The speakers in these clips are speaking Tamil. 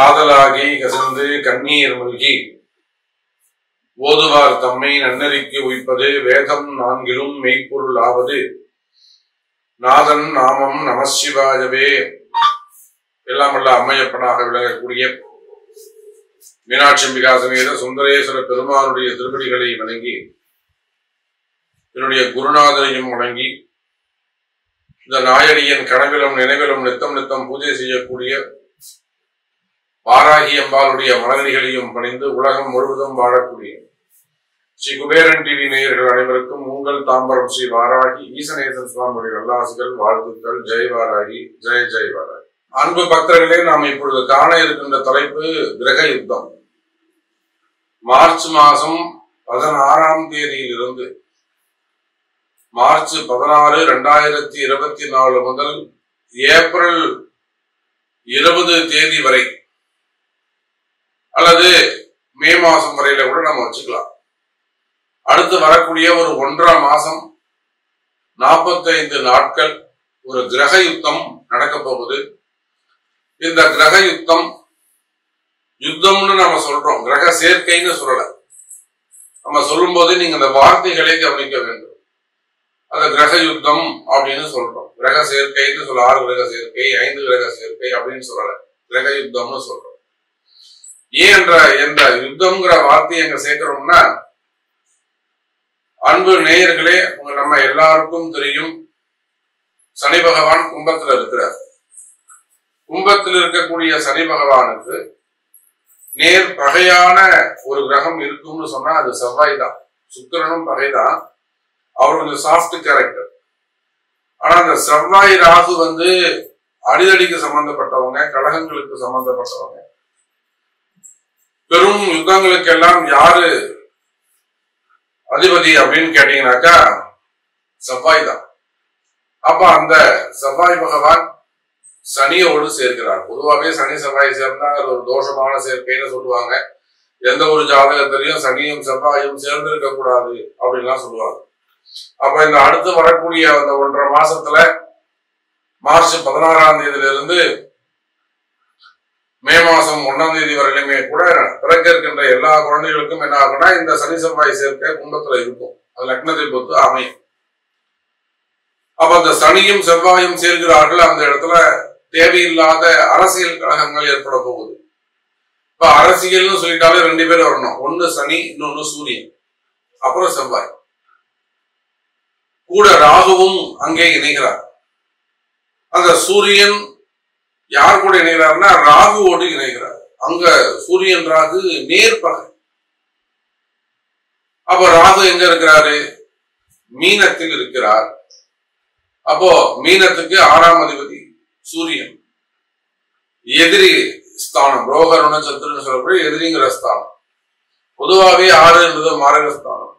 காதலாகி கசந்து கண்ணீர் மல்கி. ஓதுவார் தம்மை நன்னறிக்கு உய்ப்பது வேதம் நான்கிலும் மெய்ப்பொருள் ஆவது. நாதன் நாமம் நமசிவாயவே. எல்லாம் வல்ல அம்மையப்பனாக விளங்கக்கூடிய மீனாட்சி அம்பிகாசமேத சுந்தரேஸ்வர பெருமானுடைய திருவடிகளை வணங்கி என்னுடைய குருநாதரையும் வணங்கி இந்த நாயடியின் கனவிலும் நினைவிலும் நித்தம் நித்தம் பூஜை செய்யக்கூடிய வாராகி அம்பாளுடைய மலர்களிகளையும் பணிந்து உலகம் முழுவதும் வாழக்கூடிய ஸ்ரீ குபேரன் டிவி நேயர்கள் அனைவருக்கும் உங்கள் தாம்பரம் ஸ்ரீ வாராகி ஈசநேசன் சுவாமியுடைய நல்லாசிகள் வாழ்த்துக்கள். ஜெய் வாராகி ஜெய் ஜெய் வாராகி. அன்பு பக்தர்களே நாம் இப்பொழுது காண இருக்கின்ற தலைப்பு கிரக யுத்தம். மார்ச் மாதம் பதினாறாம் தேதியிலிருந்து மார்ச் பதினாறு ரெண்டாயிரத்தி இருபத்தி நாலு முதல் ஏப்ரல் இருபது தேதி வரை அல்லது மே மாசம் வரையில கூட நம்ம வச்சுக்கலாம். அடுத்து வரக்கூடிய ஒரு ஒன்றாம் மாசம் நாற்பத்தைந்து நாட்கள் ஒரு கிரக யுத்தம் நடக்க போகுது. இந்த கிரக யுத்தம் யுத்தம்னு நம்ம சொல்றோம். கிரக சேர்க்கைன்னு சொல்லல. நம்ம சொல்லும் போது நீங்க அந்த வார்த்தைகளை கவனிக்க வேண்டும். அந்த கிரக யுத்தம் அப்படின்னு சொல்றோம். கிரக சேர்க்கைன்னு சொல்ல ஆறு கிரக சேர்க்கை ஐந்து கிரக சேர்க்கை அப்படின்னு சொல்லல. கிரக யுத்தம்னு சொல்றோம். ஏன் என்ற எந்த யுத்தம்ங்கிற வார்த்தையை எங்க சேர்க்கிறோம்னா அன்பு நேயர்களே உங்க நம்ம எல்லாருக்கும் தெரியும். சனி பகவான் கும்பத்துல இருக்கிறார். கும்பத்தில் இருக்கக்கூடிய சனி பகவானுக்கு நேர் பகையான ஒரு கிரகம் இருக்கும்னு சொன்னா அது செவ்வாய் தான் சுக்கரனும் பகைதான். அவர் கொஞ்சம் சாஃப்ட் கேரக்டர் ஆனா அந்த செவ்வாய் ராகு வந்து அடிதடிக்கு சம்பந்தப்பட்டவங்க கழகங்களுக்கு சம்பந்தப்பட்டவங்க. பெரும் யுத்தங்களுக்கெல்லாம் யாரு அதிபதி அப்படின்னு கேட்டீங்கன்னாக்கா செவ்வாய் தான். அப்ப அந்த செவ்வாய் பகவான் சனியோடு சேர்க்கிறார். பொதுவாகவே சனி செவ்வாய் சேர்ந்தா அது ஒரு தோஷமான சேர்க்கைன்னு சொல்லுவாங்க. எந்த ஒரு ஜாதகத்திலையும் சனியும் செவ்வாயும் சேர்ந்திருக்க கூடாது அப்படின்லாம் சொல்லுவாங்க. அப்ப இந்த அடுத்து வரக்கூடிய அந்த ஒன்றரை மாசத்துல மார்ச் பதினாறாம் தேதியிலிருந்து இருந்து மே மாசம் ஒன்னாம் தேதி வரையிலுமே கூட பிறக்க இருக்கின்ற எல்லா குழந்தைகளுக்கும் என்ன ஆகும்னா இந்த சனி செவ்வாய் சேர்க்கை கும்பத்துல இருக்கும். அது லக்னத்தை பொறுத்து அமையும். அப்ப அந்த சனியும் செவ்வாயும் சேர்கிறார்கள் அந்த இடத்துல தேவையில்லாத அரசியல் கழகங்கள் ஏற்பட போகுது. இப்ப அரசியல்னு சொல்லிட்டாலே ரெண்டு பேர் வரணும். ஒன்னு சனி இன்னொன்னு சூரியன். அப்புறம் செவ்வாய். கூட ராகுவும் அங்கே இணைகிறார். அந்த சூரியன் யார் கூட இணைகிறார்னா ராகுவோடு இணைகிறார். அங்க சூரியன் ராகு நேர்பகை அப்ப ராகு எங்க இருக்கிறாரு? மீனத்தில் இருக்கிறார். அப்போ மீனத்துக்கு ஆறாம் அதிபதி சூரியன். எதிரி ஸ்தானம் ரோகருண சத்துருன்னு சொல்லக்கூடிய எதிரிங்கிற ஸ்தானம். பொதுவாகவே ஆறு என்பது மாரக ஸ்தானம்.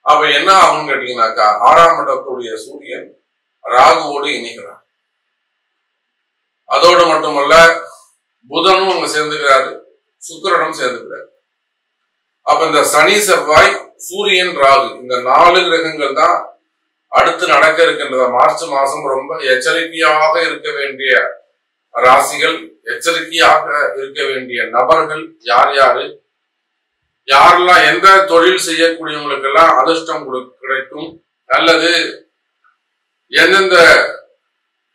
அப்ப என்ன ஆகும்னு கேட்டீங்கன்னாக்கா ஆறாம் இடத்துடைய சூரியன் ராகுவோடு இணைகிறார். அதோடு மட்டுமல்ல புதனும் அங்க சேர்ந்துக்கிறாரு சுக்கரனும் சேர்ந்துக்கிறாரு அப்ப இந்த சனி செவ்வாய் சூரியன் ராகு இந்த நாலு கிரகங்கள் தான் அடுத்து நடக்க இருக்கின்றத மார்ச் மாசம் ரொம்ப எச்சரிக்கையாக இருக்க வேண்டிய ராசிகள் எச்சரிக்கையாக இருக்க வேண்டிய நபர்கள் யார் யாரு? யாரெல்லாம் எந்த தொழில் செய்யக்கூடியவங்களுக்கெல்லாம் அதிர்ஷ்டம் கொடு- கிடைக்கும்? அல்லது எந்தெந்த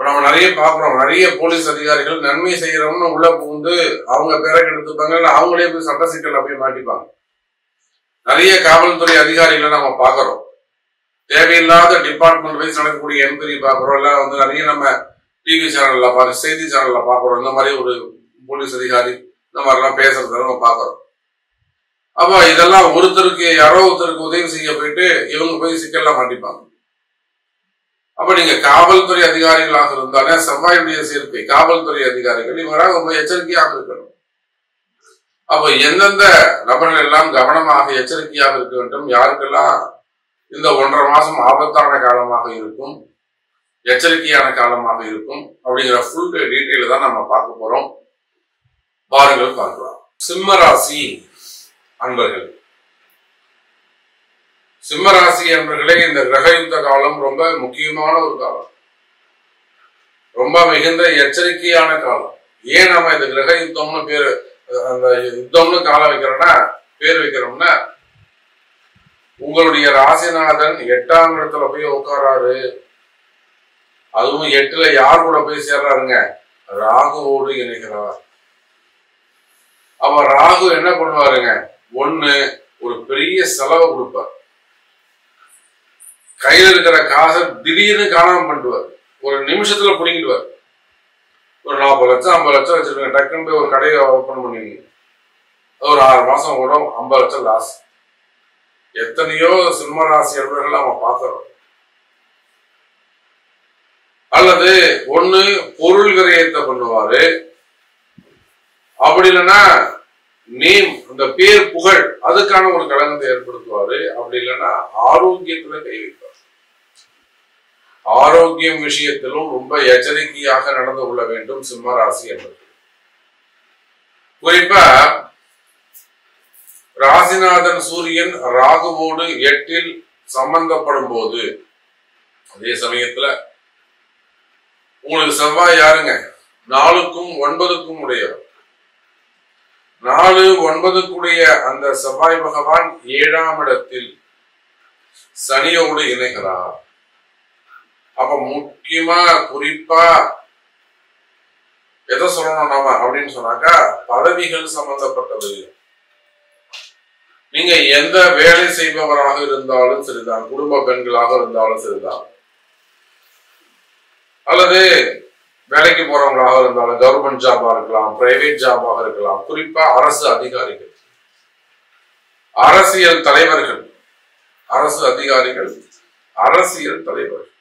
இப்ப நம்ம நிறைய பாக்குறோம் நிறைய போலீஸ் அதிகாரிகள் நன்மை செய்யறவங்க உள்ள புகுந்து அவங்க பேரை எடுத்துப்பாங்க இல்ல அவங்களே போய் சட்ட சிக்கல்ல போய் மாட்டிப்பாங்க. நிறைய காவல்துறை அதிகாரிகளை நம்ம பாக்குறோம் தேவையில்லாத டிபார்ட்மெண்ட் வைஸ் நடக்கக்கூடிய என்கொயரி பாக்குறோம் இல்ல வந்து நிறைய நம்ம டிவி சேனல்ல பாரு செய்தி சேனல்ல பாக்குறோம் இந்த மாதிரி ஒரு போலீஸ் அதிகாரி இந்த மாதிரிலாம் பேசுறத நம்ம பாக்குறோம் அப்ப இதெல்லாம் ஒருத்தருக்கு யாரோ ஒருத்தருக்கு உதவி செய்ய போயிட்டு இவங்க போய் சிக்கல்ல மாட்டிப்பாங்க. அப்ப நீங்க காவல்துறை அதிகாரிகளாக இருந்தாலே செவ்வாயுடைய சேர்க்கை காவல்துறை அதிகாரிகள் இவராக ரொம்ப எச்சரிக்கையாக இருக்கணும். அப்ப எந்தெந்த நபர்கள் எல்லாம் கவனமாக எச்சரிக்கையாக இருக்க வேண்டும்? யாருக்கெல்லாம் இந்த ஒன்றரை மாசம் ஆபத்தான காலமாக இருக்கும் எச்சரிக்கையான காலமாக இருக்கும் அப்படிங்கிற ஃபுல் டீட்டெயில் தான் நம்ம பார்க்க போறோம். பாருங்கள் பார்க்கலாம். சிம்ம ராசி அன்பர்கள் சிம்மராசி என்பர்களே இந்த கிரக யுத்த காலம் ரொம்ப முக்கியமான ஒரு காலம். ரொம்ப மிகுந்த எச்சரிக்கையான காலம். ஏன் நம்ம இந்த கிரக யுத்தம்னு பேர் அந்த யுத்தம்னு காலம் வைக்கிறோம்னா பேர் வைக்கிறோம்னா உங்களுடைய ராசிநாதன் எட்டாம் இடத்துல போய் உட்காராரு. அதுவும் எட்டுல யார் கூட போய் சேர்றாருங்க? ராகுவோடு இணைகிறார். அப்ப ராகு என்ன பண்ணுவாருங்க? ஒண்ணு ஒரு பெரிய செலவை கொடுப்பார். கையில் இருக்கிற காசை திடீர்னு காணாம பண்ணுவார் ஒரு நிமிஷத்துல பிடிங்கிடுவார். ஒரு நாற்பது லட்சம் ஐம்பது லட்சம் வச்சிருக்கேன் டக்குன்னு போய் ஒரு கடையை ஓப்பன் பண்ணுவீங்க ஒரு ஆறு மாசம் கூட ஐம்பது லட்சம் லாஸ் எத்தனையோ சிம்மராசி அன்பர்கள் நம்ம பார்த்துறோம் அல்லது ஒண்ணு பொருள் விரயத்தை பண்ணுவாரு. அப்படி இல்லைன்னா நேம் அந்த பேர் புகழ் அதுக்கான ஒரு கலங்கத்தை ஏற்படுத்துவாரு. அப்படி இல்லைன்னா ஆரோக்கியத்துல கை வைப்பார். ஆரோக்கியம் விஷயத்திலும் ரொம்ப எச்சரிக்கையாக நடந்து கொள்ள வேண்டும் சிம்ம ராசி என்பது. குறிப்பா ராசிநாதன் சூரியன் ராகுவோடு எட்டில் சம்பந்தப்படும் போது அதே சமயத்துல உங்களுக்கு செவ்வாய் யாருங்க? நாலுக்கும் ஒன்பதுக்கும் உடையவர். நாலு ஒன்பதுக்குடைய அந்த செவ்வாய் பகவான் ஏழாம் இடத்தில் சனியோடு இணைகிறார். அப்ப முக்கியமா குறிப்பா எதை சொல்லணும் நாம அப்படின்னு சொன்னாக்கா பதவிகள் சம்பந்தப்பட்டது. நீங்க எந்த வேலை செய்பவராக இருந்தாலும் சரிதான் குடும்ப பெண்களாக இருந்தாலும் சரிதான். அல்லது வேலைக்கு போறவங்களாக இருந்தாலும் கவர்மெண்ட் ஜாபா இருக்கலாம் பிரைவேட் ஜாபாக இருக்கலாம் குறிப்பா அரசு அதிகாரிகள். அரசியல் தலைவர்கள் அரசு அதிகாரிகள் அரசியல் தலைவர்கள்.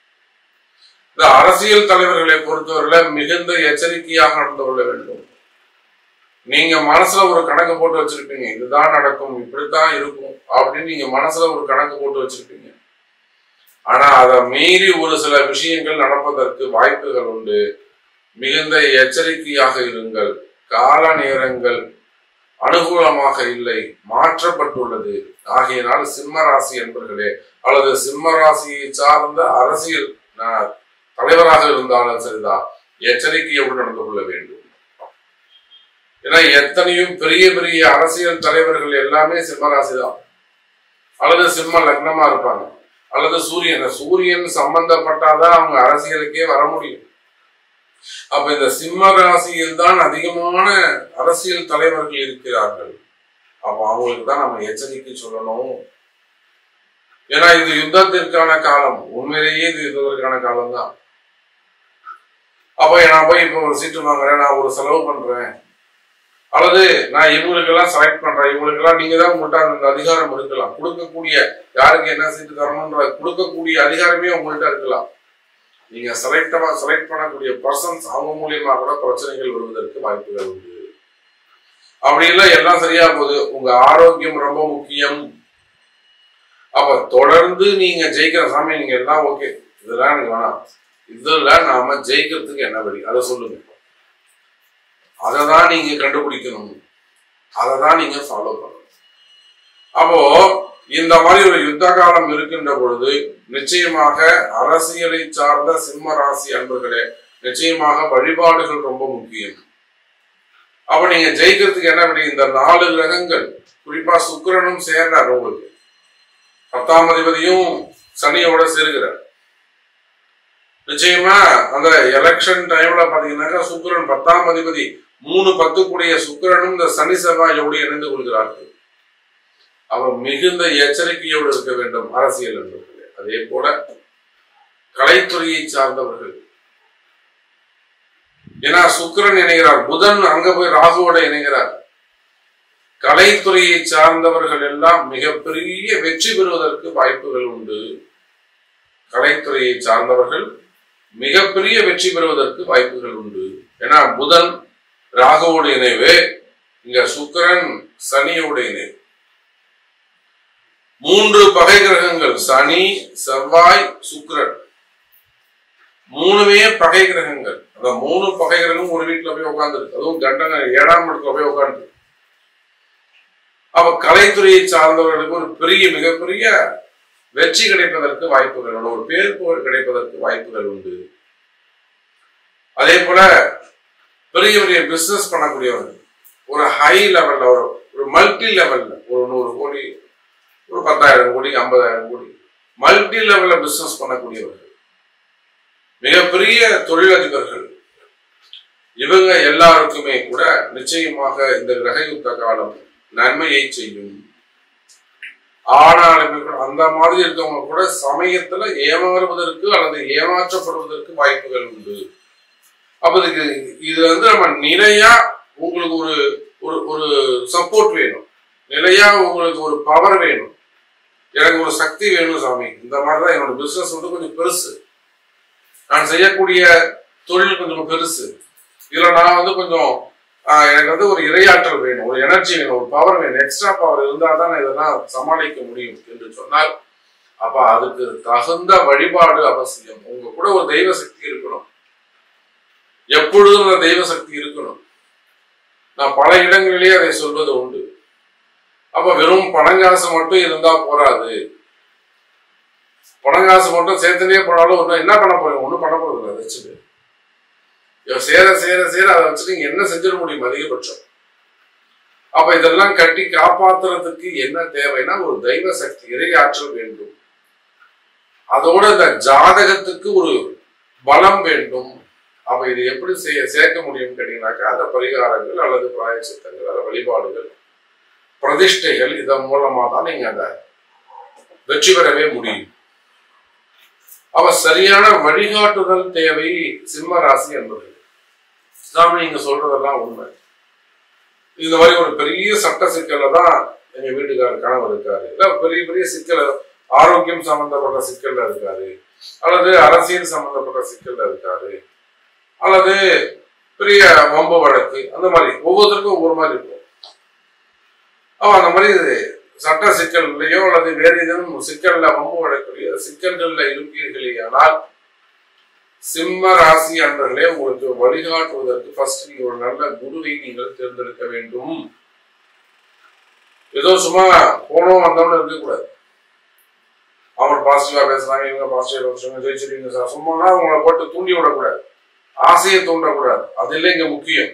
இந்த அரசியல் தலைவர்களை பொறுத்தவரையில மிகுந்த எச்சரிக்கையாக நடந்து கொள்ள வேண்டும். நீங்க மனசுல ஒரு கணக்கு போட்டு வச்சிருப்பீங்க இதுதான் நடக்கும் இப்படித்தான் இருக்கும் அப்படின்னு நீங்க மனசுல ஒரு கணக்கு போட்டு வச்சிருப்பீங்க. ஆனா அதை மீறி ஒரு சில விஷயங்கள் நடப்பதற்கு வாய்ப்புகள் உண்டு. மிகுந்த எச்சரிக்கையாக இருங்கள். கால நேரங்கள் அனுகூலமாக இல்லை மாற்றப்பட்டுள்ளது. ஆகையினால் சிம்ம ராசி என்பர்களே அல்லது சிம்ம ராசியை சார்ந்த அரசியல் தலைவராக இருந்தாலும் சரிதான் எச்சரிக்கையோடு நடந்து கொள்ள வேண்டும். ஏன்னா எத்தனையும் பெரிய பெரிய அரசியல் தலைவர்கள் எல்லாமே சிம்ம தான் அல்லது சிம்ம லக்னமா இருப்பாங்க. அல்லது சூரியன். சூரியன் சம்பந்தப்பட்டாதான் அவங்க அரசியலுக்கே வர முடியும். அப்ப இந்த சிம்ம ராசியில் தான் அதிகமான அரசியல் தலைவர்கள் இருக்கிறார்கள். அப்ப அவங்களுக்கு தான் நம்ம எச்சரிக்கை சொல்லணும். ஏன்னா இது யுத்தத்திற்கான காலம். உண்மையிலேயே இது யுத்தத்திற்கான காலம் தான் அப்போ நான் போய் இப்போ ஒரு சீட்டு வாங்குறேன் நான் ஒரு செலவு பண்றேன். அல்லது நான் இவங்களுக்கெல்லாம் செலக்ட் பண்றேன். இவங்களுக்கெல்லாம் நீங்க தான் உங்கள்கிட்ட அந்த அதிகாரம் இருக்கலாம் கொடுக்கக்கூடிய யாருக்கு என்ன சீட்டு தரணும்ன்ற கொடுக்கக்கூடிய அதிகாரமே உங்கள்கிட்ட இருக்கலாம். நீங்க செலக்டமா செலக்ட் பண்ணக்கூடிய பர்சன்ஸ் அவங்க மூலியமா கூட பிரச்சனைகள் வருவதற்கு வாய்ப்புகள் உண்டு. அப்படி இல்லை எல்லாம் சரியா போகுது. உங்க ஆரோக்கியம் ரொம்ப முக்கியம். அப்ப தொடர்ந்து நீங்க ஜெயிக்கிற சாமி நீங்க எல்லாம் ஓகே இதெல்லாம் எனக்கு வேணாம். இதுல நாம ஜெயிக்கிறதுக்கு என்ன வழி? அதை சொல்லுங்க. அதை தான் நீங்க கண்டுபிடிக்கணும். அதை தான் நீங்க ஃபாலோ பண்ணணும். அப்போ இந்த மாதிரி ஒரு யுத்த காலம் இருக்கின்ற பொழுது நிச்சயமாக அரசியலை சார்ந்த சிம்ம ராசி அன்பர்களே நிச்சயமாக வழிபாடுகள் ரொம்ப முக்கியம். அப்ப நீங்க ஜெயிக்கிறதுக்கு என்ன பண்ணி இந்த நாலு கிரகங்கள் குறிப்பா சுக்கிரனும் சேர்றார் உங்களுக்கு. பத்தாம் அதிபதியும் சனியோட சேருகிறார். நிச்சயமா அந்த எலெக்ஷன் டைம்ல பாத்தீங்கன்னாக்கா சுக்கிரன் பத்தாம் அதிபதி மூணு பத்துக்குடைய சுக்கிரனும் இந்த சனி செவ்வாயோடு இணைந்து கொள்கிறார்கள். அவர் மிகுந்த எச்சரிக்கையோடு இருக்க வேண்டும் அரசியல் என்பவர்களே அதே போல கலைத்துறையை சார்ந்தவர்கள். ஏன்னா சுக்கிரன் இணைகிறார் புதன் அங்க போய் ராகுவோட இணைகிறார். கலைத்துறையை சார்ந்தவர்கள் எல்லாம் மிகப்பெரிய வெற்றி பெறுவதற்கு வாய்ப்புகள் உண்டு. கலைத்துறையை சார்ந்தவர்கள் மிகப்பெரிய வெற்றி பெறுவதற்கு வாய்ப்புகள் உண்டு. ஏன்னா புதன் ராகுவோட இணைவு இங்க சுக்கிரன் சனியோட இணைவு. மூன்று பகை கிரகங்கள் சனி செவ்வாய் சுக்கிரன். மூணுமே பகை கிரகங்கள். அந்த மூணு பகை கிரகம் ஒரு வீட்டுல போய் உட்காந்துருக்கு அதுவும் கண்டன ஏழாம் இடத்துல போய் உட்காந்துருக்கு அப்ப கலைத்துறையை சார்ந்தவர்களுக்கு ஒரு பெரிய மிகப்பெரிய வெற்றி கிடைப்பதற்கு வாய்ப்புகள் உண்டு. ஒரு பேர் புகழ் கிடைப்பதற்கு வாய்ப்புகள் உண்டு. அதே போல பெரிய பெரிய பிசினஸ் பண்ணக்கூடியவர்கள் ஒரு ஹை லெவல்ல ஒரு ஒரு மல்டி லெவல்ல ஒரு நூறு கோடி ஒரு பத்தாயிரம் கோடி ஐம்பதாயிரம் கோடி மல்டி லெவல்ல பிசினஸ் பண்ணக்கூடியவர்கள் மிகப்பெரிய தொழிலதிபர்கள் இவங்க எல்லாருக்குமே கூட நிச்சயமாக இந்த கிரகயுத்த காலம் நன்மையை செய்யும். ஆனாலுமே கூட அந்த மாதிரி இருக்கவங்க கூட சமயத்துல ஏமாறுவதற்கு அல்லது ஏமாற்றப்படுவதற்கு வாய்ப்புகள் உண்டு. அப்ப இதுக்கு இது வந்து நம்ம நிலையா உங்களுக்கு ஒரு ஒரு ஒரு சப்போர்ட் வேணும். நிலையா உங்களுக்கு ஒரு பவர் வேணும். எனக்கு ஒரு சக்தி வேணும் சாமி. இந்த மாதிரிதான் என்னோட பிசினஸ் வந்து கொஞ்சம் பெருசு. நான் செய்யக்கூடிய தொழில் கொஞ்சம் பெருசு. இதுல நான் வந்து கொஞ்சம் எனக்கு வந்து ஒரு இரையாற்றல் வேணும் ஒரு எனர்ஜி வேணும் ஒரு பவர் வேணும். எக்ஸ்ட்ரா பவர் இருந்தால் தான் இதெல்லாம் சமாளிக்க முடியும் என்று சொன்னால் அப்ப அதுக்கு தகுந்த வழிபாடு அவசியம். உங்க கூட ஒரு தெய்வ சக்தி இருக்கணும். எப்பொழுதும் அந்த தெய்வ சக்தி இருக்கணும். நான் பல இடங்களிலேயே அதை சொல்வது உண்டு. அப்ப வெறும் பணங்காசு மட்டும் இருந்தா போராது பணங்காசு மட்டும் சேர்த்துனே போனாலும் ஒன்றும் என்ன பண்ண போறீங்க ஒன்றும் பண்ண போறது இல்லை வச்சுட்டு சேர சேர சேர அதை வச்சு நீங்க என்ன செஞ்சிட முடியும்? அதிகபட்சம். அப்ப இதெல்லாம் கட்டி காப்பாத்துறதுக்கு என்ன தேவைன்னா ஒரு தெய்வ சக்தி இறையாற்றல் வேண்டும். அதோட இந்த ஜாதகத்துக்கு ஒரு பலம் வேண்டும். அப்ப இது எப்படி செய்ய சேர்க்க முடியும்னு கேட்டீங்கன்னாக்கா அந்த பரிகாரங்கள் அல்லது பிராயச்சித்தங்கள் அல்லது வழிபாடுகள் பிரதிஷ்டைகள் இதன் மூலமா தான் நீங்க அதை வெற்றி பெறவே முடியும். அவ சரியான வழிகாட்டுதல் தேவை சிம்ம ராசி என்பது. சாமி நீங்க சொல்றதெல்லாம் உண்மை. இந்த மாதிரி ஒரு பெரிய சட்ட சிக்கல்ல தான் எங்க வீட்டுக்காரர் கணவர் இருக்காரு. இல்ல பெரிய பெரிய சிக்கல் ஆரோக்கியம் சம்பந்தப்பட்ட சிக்கல்ல இருக்காரு. அல்லது அரசியல் சம்பந்தப்பட்ட சிக்கல்ல இருக்காரு. அல்லது பெரிய வம்ப வழக்கு அந்த மாதிரி ஒவ்வொருத்தருக்கும் ஒவ்வொரு மாதிரி இருக்கும். அவ அந்த மாதிரி சட்ட சிக்கல்லையோ அல்லது வேறு ஏதேனும் சிக்கல்ல வம்பு வழக்குலையோ சிக்கல்கள்ல இருப்பீர்களே ஆனால் சிம்ம ராசி அன்பர்களே உங்களுக்கு வழிகாட்டுவதற்கு ஃபர்ஸ்ட் நீங்க ஒரு நல்ல குருவை நீங்கள் தேர்ந்தெடுக்க வேண்டும். ஏதோ சும்மா போனோம் வந்தோம்னு இருக்கக்கூடாது அவர் பாசிட்டிவா பேசுறாங்க இவங்க பாசிட்டிவா பேசுறாங்க ஜெயிச்சிருக்கீங்க சார். சும்மானா உங்களை போட்டு தூண்டி விடக்கூடாது. ஆசையை தூண்டக்கூடாது. அது இல்லை இங்க முக்கியம்.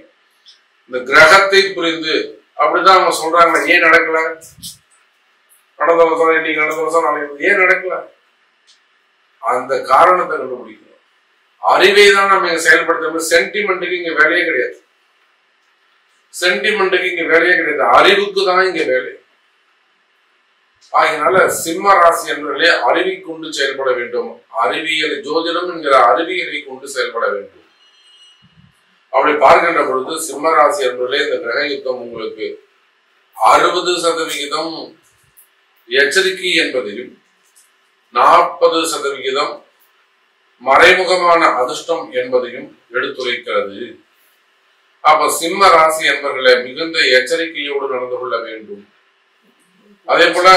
இந்த கிரகத்தை புரிந்து அப்படிதான் அவங்க சொல்றாங்க ஏன் நடக்கல? நடந்த வருஷம் இன்னைக்கு நடந்த வருஷம் நாளைக்கு ஏன் நடக்கல? அந்த காரணத்தை கண்டுபிடிக்கணும். அறிவை தான் நம்ம இங்க செயல்படுத்த சென்டிமெண்ட்டுக்கு இங்க வேலையே கிடையாது. சென்டிமெண்ட்டுக்கு இங்க வேலையே கிடையாது. அறிவுக்கு தான் இங்க வேலை. ஆகினால சிம்ம ராசி என்பவர்களே அறிவை கொண்டு செயல்பட வேண்டும். அறிவியல் ஜோதிடம் என்கிற அறிவியலை கொண்டு செயல்பட வேண்டும். அப்படி பார்க்கின்ற பொழுது சிம்ம ராசி என்பவர்களே இந்த கிரக யுத்தம் உங்களுக்கு அறுபது சதவிகிதம் எச்சரிக்கை என்பதையும் நாற்பது சதவிகிதம் மறைமுகமான அதிர்ஷ்டம் என்பதையும் எடுத்துரைக்கிறது. அப்ப சிம்ம ராசி என்பவர்களை மிகுந்த எச்சரிக்கையோடு நடந்து கொள்ள வேண்டும். அதே போல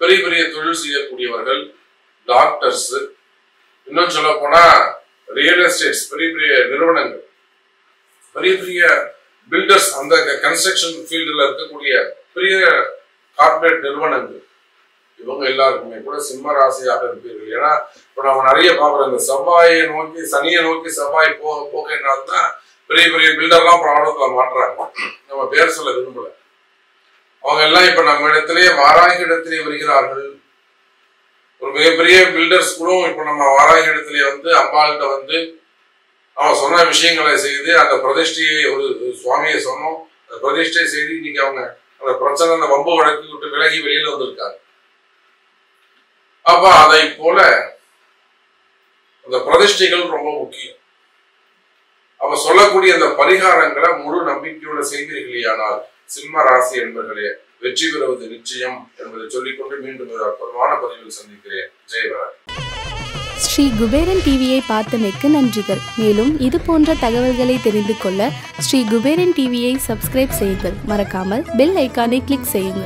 பெரிய பெரிய தொழில் செய்யக்கூடியவர்கள் டாக்டர்ஸ் இன்னும் சொல்ல போனா ரியல் எஸ்டேட்ஸ் பெரிய பெரிய நிறுவனங்கள். பெரிய பெரிய பில்டர்ஸ் அந்த கன்ஸ்ட்ரக்ஷன் ஃபீல்டில் இருக்கக்கூடிய பெரிய கார்பரேட் நிறுவனங்கள். இவங்க எல்லாருக்குமே கூட சிம்ம ராசியாக இருப்பீர்கள். ஏன்னா இப்போ நம்ம நிறைய பார்க்குறோம். இந்த செவ்வாயை நோக்கி சனியை நோக்கி செவ்வாய் போக போக தான் பெரிய பெரிய பில்டர்லாம் ப்ராடக்ட்ல மாட்டுறாங்க நம்ம பேர் சொல்ல விரும்பல. அவங்க எல்லாம் இப்ப நம்ம இடத்திலேயே வாராகி இடத்திலே வருகிறார்கள். ஒரு மிகப்பெரிய பில்டர்ஸ் கூட இப்ப நம்ம வாராகி இடத்திலே வந்து அம்பாள்கிட்ட வந்து அவன் சொன்ன விஷயங்களை செய்து அந்த பிரதிஷ்டையை ஒரு சுவாமியை சொன்னோம். அந்த பிரதிஷ்டை செய்து இன்னைக்கு அவங்க அந்த பிரச்சனை அந்த வம்பு வழக்கு விட்டு விலகி வெளியில வந்திருக்காங்க. அப்ப அதை போல அந்த பிரதிஷ்டைகள் ரொம்ப முக்கியம். அவ சொல்லக்கூடிய அந்த பரிகாரங்களை முழு நம்பிக்கையோட செய்வீர்களேயானால் சிம்ம ராசி என்பர்களே வெற்றி பெறுவது நிச்சயம் என்பதை சொல்லிக்கொண்டு மீண்டும் ஒரு அற்புதமான பதிவில் சந்திக்கிறேன். ஜெயவராஜ் ஸ்ரீ குபேரன் டிவியை பார்த்தமைக்கு நன்றிகள். மேலும் இது போன்ற தகவல்களை தெரிந்து கொள்ள ஸ்ரீ குபேரன் டிவியை சப்ஸ்கிரைப் செய்யுங்கள். மறக்காமல் பெல் ஐக்கானை கிளிக் செய்யுங்கள்.